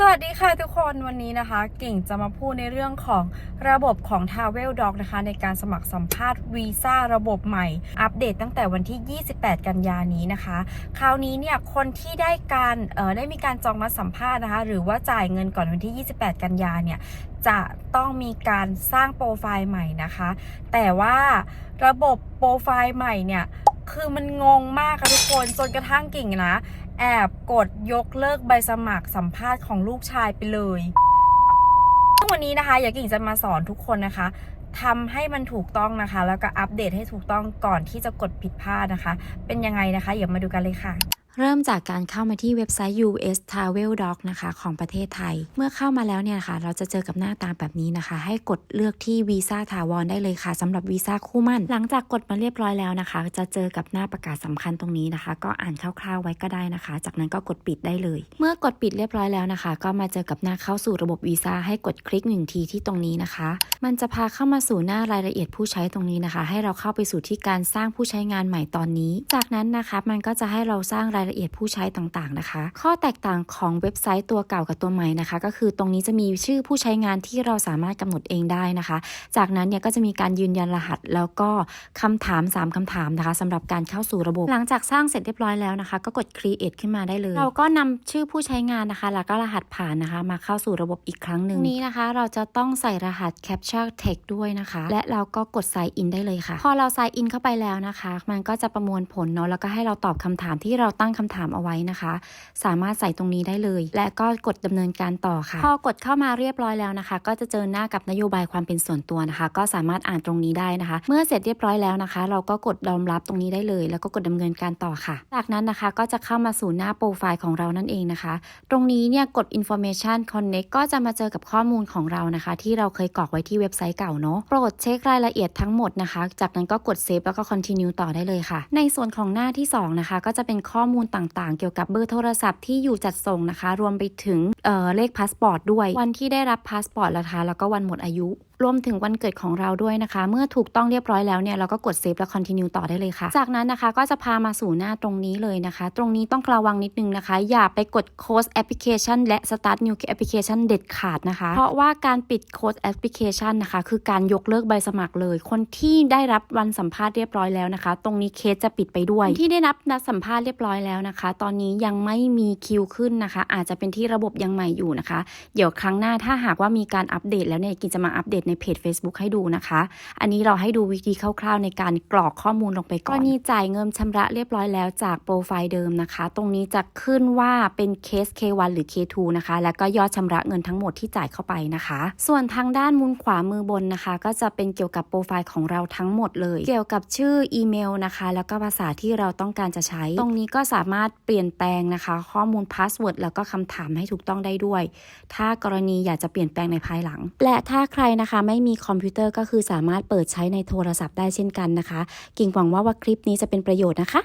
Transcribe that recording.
สวัสดีค่ะทุกคนวันนี้นะคะ เก่งจะมาพูดในเรื่องของระบบของ t r a v e l Doc นะคะ ในการสมัครสัมภาษณ์วีซ่าระบบใหม่ อัปเดตตั้งแต่วันที่ 28 กันยานี้นะคะ คราวนี้เนี่ยคนที่ได้การเอ่อได้มีการจองนัดสัมภาษณ์นะคะ หรือว่าจ่ายเงินก่อนวันที่ 28 กันยาเนี่ยจะต้องมีการสร้างโปรไฟล์ใหม่นะคะ แต่ว่าระบบโปรไฟล์ใหม่เนี่ยคือมันงงมากค่ะทุกคนจนกระทั่งกิ่งนะ แอบกดยกเลิกใบสมัครสัมภาษณ์ของลูกชายไปเลย วันนี้นะคะ อยากกิ่งจะมาสอนทุกคนนะคะทำให้มันถูกต้องนะคะ แล้วก็อัปเดตให้ถูกต้องก่อนที่จะกดผิดพลาดนะคะ เป็นยังไงนะคะเดี๋ยวมาดูกันเลยค่ะ เริ่มจากการเข้ามาที่เว็บไซต์ US Travel Doc นะคะ ของประเทศไทย เมื่อเข้ามาแล้วเนี่ยนะคะเราจะเจอกับหน้าตาแบบนี้นะคะ ให้กดเลือกที่วีซ่าถาวรได้เลยค่ะสำหรับวีซ่าคู่มั่น หลังจากกดมาเรียบร้อยแล้วนะคะ จะเจอกับหน้าประกาศสำคัญตรงนี้นะคะ ก็อ่านคร่าวๆไว้ก็ได้นะคะ จากนั้นก็กดปิดได้เลย เมื่อกดปิดเรียบร้อยแล้วนะคะ ก็มาเจอกับหน้าเข้าสู่ระบบวีซ่าให้กดคลิกหนึ่งทีที่ตรงนี้นะคะ มันจะพาเข้ามาสู่หน้ารายละเอียดผู้ใช้ตรงนี้นะคะ ให้เราเข้าไปสู่ที่การสร้างผู้ใช้งานใหม่ตอนนี้ จากนั้นนะคะมันก็จะให้เราสร้างรายละเอียดผู้ใช้ต่างๆนะคะ ข้อแตกต่างของเว็บไซต์ตัวเก่ากับตัวใหม่นะคะ ก็คือตรงนี้จะมีชื่อผู้ใช้งานที่เราสามารถกำหนดเองได้นะคะ จากนั้นเนี่ยก็จะมีการยืนยันรหัส แล้วก็คำถาม 3คำถามนะคะสำหรับการเข้าสู่ระบบ หลังจากสร้างเสร็จเรียบร้อยแล้วนะคะ ก็กด create ขึ้นมาได้เลย เราก็นำชื่อผู้ใช้งานนะคะ แล้วก็รหัสผ่านนะคะ มาเข้าสู่ระบบอีกครั้งหนึ่งนี้นะคะเราจะต้องใส่รหัส capture text ด้วยนะคะ และเราก็กด sign in ได้เลยค่ะ พอเรา sign in เข้าไปแล้วนะคะ มันก็จะประมวลผลเนาะแล้วก็ให้เราตอบคำถามที่เราตั้งคำถามเอาไว้นะคะ สามารถใส่ตรงนี้ได้เลย และก็กดดำเนินการต่อค่ะ พอกดเข้ามาเรียบร้อยแล้วนะคะ ก็จะเจอหน้ากับนโยบายความเป็นส่วนตัวนะคะ ก็สามารถอ่านตรงนี้ได้นะคะ เมื่อเสร็จเรียบร้อยแล้วนะคะ เราก็กดยอมรับตรงนี้ได้เลย แล้วก็กดดำเนินการต่อค่ะ จากนั้นนะคะก็จะเข้ามาสู่หน้าโปรไฟล์ของเรานั่นเองนะคะ ตรงนี้เนี่ยกด information connect ก็จะมาเจอกับข้อมูลของเรานะคะ ที่เราเคยกรอกไว้ที่เว็บไซต์เก่าเนาะโปรดเช็ครายละเอียดทั้งหมดนะคะ จากนั้นก็กดเซฟแล้วก็ continue ต่อได้เลยค่ะ ในส่วนของหน้าที่ 2 นะคะ ก็จะเป็นข้อมูลต่างๆ เกี่ยวกับเบอร์โทรศัพท์ที่อยู่จัดส่งนะคะ รวมไปถึง เอ่อเลขพาสปอร์ตด้วย วันที่ได้รับพาสปอร์ตแล้วนะคะแล้วก็วันหมดอายุ รวมถึงวันเกิดของเราด้วยนะคะ เมื่อถูกต้องเรียบร้อยแล้วเนี่ยเราก็กด save และ continue ต่อได้เลยค่ะ จากนั้นนะคะก็จะพามาสู่หน้าตรงนี้เลยนะคะ ตรงนี้ต้องระวังนิดนึงนะคะ อย่าไปกด close application และ start new application เด็ดขาดนะคะ เพราะว่าการปิด close application นะคะ คือการยกเลิกใบสมัครเลย คนที่ได้รับวันสัมภาษณ์เรียบร้อยแล้วนะคะ ตรงนี้เคสจะปิดไปด้วย ที่ได้รับนัดสัมภาษณ์เรียบร้อยแล้วนะคะ ตอนนี้ยังไม่มีคิวขึ้นนะคะ อาจจะเป็นที่ระบบยังหม่อยู่นะคะ เดี๋ยวครั้งหน้าถ้าหากว่ามีการอัปเดตแล้วเนี่ยกินจะมาอัปเดตในเพจ Facebook ให้ดูนะคะ อันนี้เราให้ดูวิธีคร่าวๆ ในการกรอกข้อมูลลงไปก่อนกรณีจ่ายเงินชำระเรียบร้อยแล้วจากโปรไฟล์เดิมนะคะ ตรงนี้จะขึ้นว่าเป็นเคส K1 หรือ K2 นะคะ แล้วก็ยอดชำระเงินทั้งหมดที่จ่ายเข้าไปนะคะ ส่วนทางด้านมุมขวามือบนนะคะ ก็จะเป็นเกี่ยวกับโปรไฟล์ของเราทั้งหมดเลย เกี่ยวกับชื่ออีเมลนะคะ แล้วก็ภาษาที่เราต้องการจะใช้ ตรงนี้ก็สามารถเปลี่ยนแปลงนะคะ ข้อมูลพาสเวิร์ดแล้วก็คำถามให้ถูกต้องต้องได้ด้วย ถ้ากรณีอยากจะเปลี่ยนแปลงในภายหลัง และถ้าใครนะคะไม่มีคอมพิวเตอร์ก็คือสามารถเปิดใช้ในโทรศัพท์ได้เช่นกันนะคะ กิ่งหวังว่าว่าคลิปนี้จะเป็นประโยชน์นะคะ